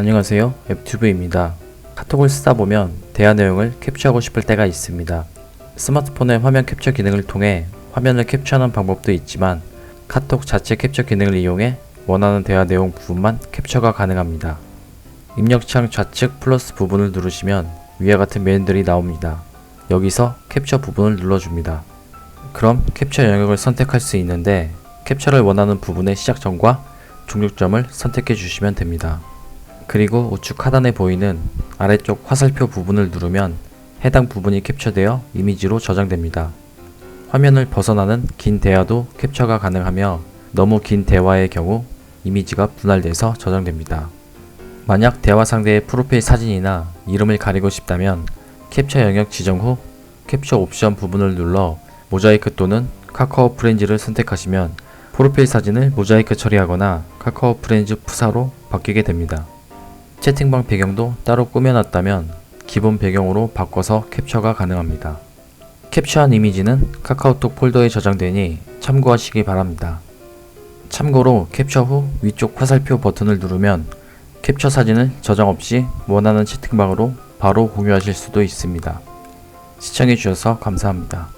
안녕하세요. 웹튜브입니다. 카톡을 쓰다 보면 대화 내용을 캡처하고 싶을 때가 있습니다. 스마트폰의 화면 캡처 기능을 통해 화면을 캡처하는 방법도 있지만 카톡 자체 캡처 기능을 이용해 원하는 대화 내용 부분만 캡처가 가능합니다. 입력창 좌측 플러스 부분을 누르시면 위와 같은 메뉴들이 나옵니다. 여기서 캡처 부분을 눌러줍니다. 그럼 캡처 영역을 선택할 수 있는데 캡처를 원하는 부분의 시작점과 종료점을 선택해 주시면 됩니다. 그리고 우측 하단에 보이는 아래쪽 화살표 부분을 누르면 해당 부분이 캡처되어 이미지로 저장됩니다. 화면을 벗어나는 긴 대화도 캡처가 가능하며 너무 긴 대화의 경우 이미지가 분할돼서 저장됩니다. 만약 대화 상대의 프로필 사진이나 이름을 가리고 싶다면 캡처 영역 지정 후 캡처 옵션 부분을 눌러 모자이크 또는 카카오 프렌즈를 선택하시면 프로필 사진을 모자이크 처리하거나 카카오 프렌즈 푸사로 바뀌게 됩니다. 채팅방 배경도 따로 꾸며놨다면 기본 배경으로 바꿔서 캡처가 가능합니다. 캡처한 이미지는 카카오톡 폴더에 저장되니 참고하시기 바랍니다. 참고로 캡처 후 위쪽 화살표 버튼을 누르면 캡처 사진을 저장 없이 원하는 채팅방으로 바로 공유하실 수도 있습니다. 시청해주셔서 감사합니다.